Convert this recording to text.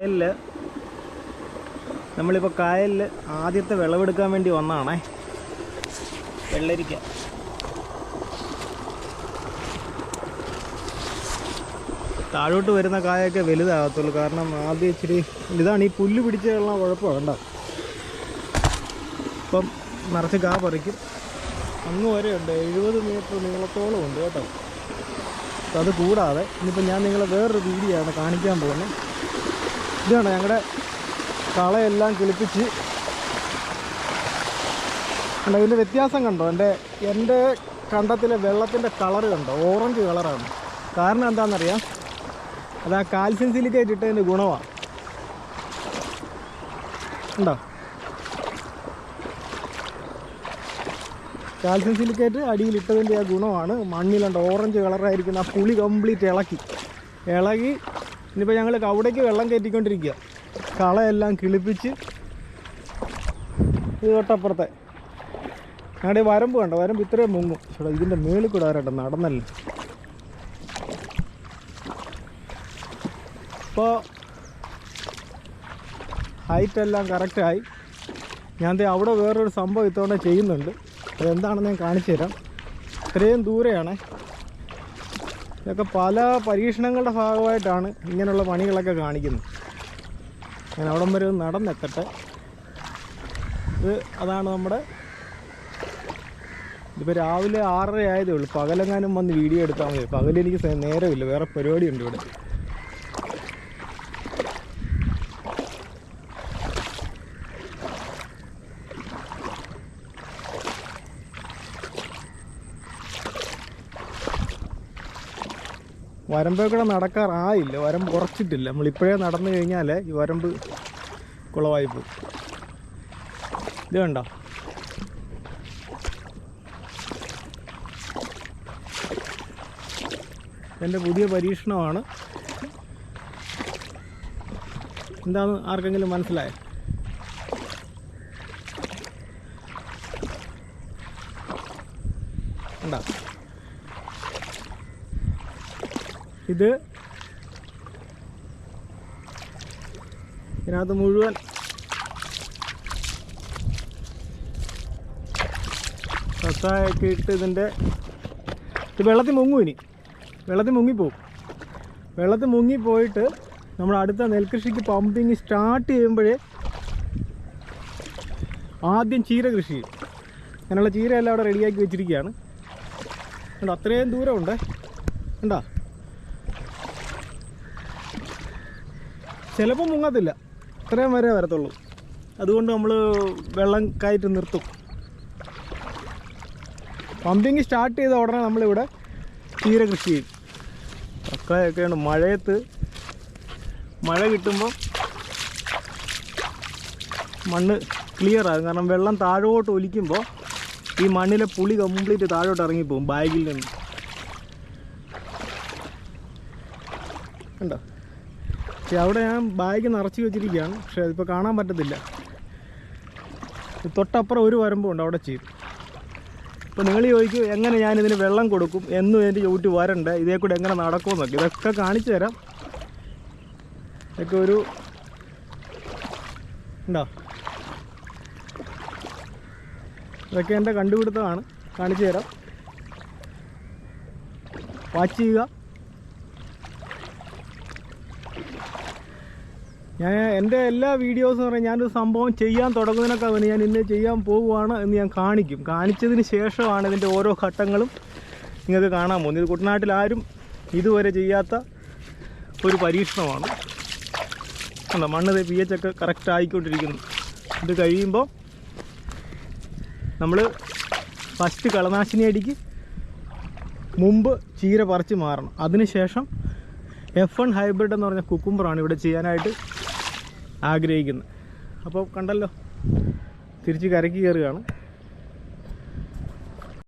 കായലിൽ നമ്മളിപ്പോൾ കായലിൽ ആദ്യത്തെ വിളവെടുക്കാൻ വേണ്ടി വന്നതാണേ വെള്ളരിക്ക. താഴോട്ട് വരുന്ന കായൊക്കെ വലുതാകത്തുള്ളൂ. കാരണം ആദ്യം ഇച്ചിരി ഇതാണ് ഈ പുല്ല് പിടിച്ചുള്ള കുഴപ്പമാണ് കണ്ടോ ഇപ്പം നിറച്ച് കാ പറിക്കും. അങ്ങ് വരെ ഉണ്ട്. എഴുപത് മീറ്റർ നീളത്തോളം ഉണ്ട് കേട്ടോ. അത് കൂടാതെ ഇനിയിപ്പോൾ ഞാൻ നിങ്ങളെ വേറൊരു ആണ് കാണിക്കാൻ പോകുന്നത്. ഇതാണ് ഞങ്ങളുടെ കളയെല്ലാം കിളിപ്പിച്ച്. കണ്ടോ ഇതിന്റെ വ്യത്യാസം കണ്ടോ? എന്റെ എന്റെ കണ്ടത്തിലെ വെള്ളത്തിന്റെ കളർ കണ്ടോ? ഓറഞ്ച് കളറാണ്. കാരണം എന്താണെന്നറിയാം അത് ആ കാൽസ്യം സിലിക്കേറ്റ് ഇട്ടതിന്റെ ഗുണമാണ് ഉണ്ടോ കാൽസ്യം സിലിക്കേറ്റ് അടിയിലിട്ടതിന്റെ ആ ഗുണമാണ് മണ്ണിലുണ്ട് ഓറഞ്ച് കളറായിരിക്കുന്ന ആ പുളി കംപ്ലീറ്റ് ഇളക്കി. ഇളകി ഇനിയിപ്പോൾ ഞങ്ങൾ കവിടേക്ക് വെള്ളം കയറ്റിക്കൊണ്ടിരിക്കുക കളയെല്ലാം കിളിപ്പിച്ച് ഇത് തൊട്ടപ്പുറത്തെ. ഞങ്ങളുടെ വരമ്പ് കണ്ടോ? വരമ്പ് ഇത്രയും മുങ്ങും. ചേട്ടാ ഇതിന്റെ മേളിൽ കൂടെ വരട്ടെ നടന്നല്ലേ. ഇപ്പോൾ ഹൈറ്റ് എല്ലാം കറക്റ്റായി ഞാൻ അവിടെ വേറൊരു സംഭവം ഇത്തവണ ചെയ്യുന്നുണ്ട്. അതെന്താണെന്ന് ഞാൻ കാണിച്ചു തരാം ഇത്രയും ദൂരെയാണ്. ഇതൊക്കെ പല പരീക്ഷണങ്ങളുടെ ഭാഗമായിട്ടാണ് ഇങ്ങനെയുള്ള പണികളൊക്കെ കാണിക്കുന്നത്. ഞാൻ അവിടം വരെ നടന്നെത്തട്ടെ. ഇത് അതാണ് നമ്മുടെ ഇതിപ്പോൾ രാവിലെ ആറര ആയതേ ഉള്ളൂ. പകലെങ്ങാനും വന്ന് വീഡിയോ എടുത്താൽ മതി. പകലെനിക്ക് നേരമില്ല. വേറെ പരിപാടിയുണ്ട് ഇവിടെ. വരമ്പേക്കൂടെ നടക്കാറായില്ല. വരമ്പ് കുറച്ചിട്ടില്ല. നമ്മളിപ്പോഴേ നടന്നു കഴിഞ്ഞാൽ ഈ വരമ്പ് കുളമായി പോകും ഇത് കണ്ടോ? എന്റെ പുതിയ പരീക്ഷണമാണ്. എന്താന്ന് ആർക്കെങ്കിലും മനസ്സിലായോ? ഉണ്ടോ ഇത് ഇതിനകത്ത് മുഴുവൻ കസായൊക്കെ ഇട്ട് ഇതിന്റെ ഇത് വെള്ളത്തിൽ മുങ്ങും ഇനി. വെള്ളത്തിൽ മുങ്ങിപ്പോവും. വെള്ളത്തിൽ മുങ്ങിപ്പോയിട്ട് നമ്മൾ അടുത്ത നെൽകൃഷിക്ക് പമ്പിങ് സ്റ്റാർട്ട് ചെയ്യുമ്പോഴേ ആദ്യം ചീര കൃഷി ചെയ്യും. അങ്ങനെയുള്ള ചീരയെല്ലാം അവിടെ റെഡിയാക്കി വെച്ചിരിക്കുകയാണ്. അത്രയും ദൂരമുണ്ട്. കണ്ടോ? ചിലപ്പോൾ മുങ്ങത്തില്ല. ഇത്രയും വരെ വരത്തുള്ളൂ. അതുകൊണ്ട് നമ്മൾ വെള്ളം കയറ്റി നിർത്തും. പമ്പിങ് സ്റ്റാർട്ട് ചെയ്ത ഉടനെ നമ്മളിവിടെ ചീര കൃഷി ചെയ്യും. കക്കയൊക്കെയാണ് മഴയത്ത് മഴ കിട്ടുമ്പോൾ മണ്ണ് ക്ലിയർ ആകും. കാരണം വെള്ളം താഴോട്ട് ഒലിക്കുമ്പോൾ ഈ മണ്ണിലെ പുളി കംപ്ലീറ്റ് താഴോട്ട് ഇറങ്ങിപ്പോകും ബാഗിൽ നിന്ന്. കണ്ടോ? പക്ഷെ അവിടെ ഞാൻ ബാഗ് നിറച്ച് വെച്ചിരിക്കുകയാണ്. പക്ഷെ അതിപ്പോൾ കാണാൻ പറ്റത്തില്ല. തൊട്ടപ്പുറം ഒരു വരമ്പുണ്ട് അവിടെ ചെയ്യും. അപ്പോൾ നിങ്ങൾ ചോദിക്കും എങ്ങനെ ഞാനിതിന് വെള്ളം കൊടുക്കും? എന്നും എന്റെ ചോട്ടി വരണ്ടേ. ഇതേ കൂടെ എങ്ങനെ നടക്കുമെന്നൊക്കെ. ഇതൊക്കെ കാണിച്ചു തരാം. ഇതൊക്കെ ഒരു ഉണ്ടോ? ഇതൊക്കെ എന്റെ കണ്ടുപിടുത്തമാണ്. കാണിച്ചു തരാം. വാച്ച് ചെയ്യുക. ഞാൻ എന്റെ എല്ലാ വീഡിയോസ് എന്ന് പറഞ്ഞാൽ ഞാനൊരു സംഭവം ചെയ്യാൻ തുടങ്ങുന്നതിനൊക്കെ മുന്നേ ഞാൻ ഇന്ന് ചെയ്യാൻ പോവുകയാണ് എന്ന് ഞാൻ കാണിക്കും. കാണിച്ചതിന് ശേഷമാണ് ഇതിന്റെ ഓരോ ഘട്ടങ്ങളും നിങ്ങൾക്ക് കാണാൻ പോകുന്നത്. കുട്ടനാട്ടിൽ ആരും ഇതുവരെ ചെയ്യാത്ത ഒരു പരീക്ഷണമാണ്. അല്ല മണ്ണ് പി എച്ച് ഒക്കെ കറക്റ്റ് ആയിക്കൊണ്ടിരിക്കുന്നു. ഇത് കഴിയുമ്പോൾ നമ്മൾ ഫസ്റ്റ് കളനാശിനി അടിക്ക് മുമ്പ് ചീര പറിച്ച് മാറണം. അതിനുശേഷം എഫ് വൺ ഹൈബ്രിഡ് എന്ന് പറഞ്ഞ കുക്കുമ്പറാണ് ഇവിടെ ചെയ്യാനായിട്ട് ആഗ്രഹിക്കുന്നത് അപ്പോൾ കണ്ടല്ലോ തിരിച്ച് കരയ്ക്ക് കയറുകയാണ്.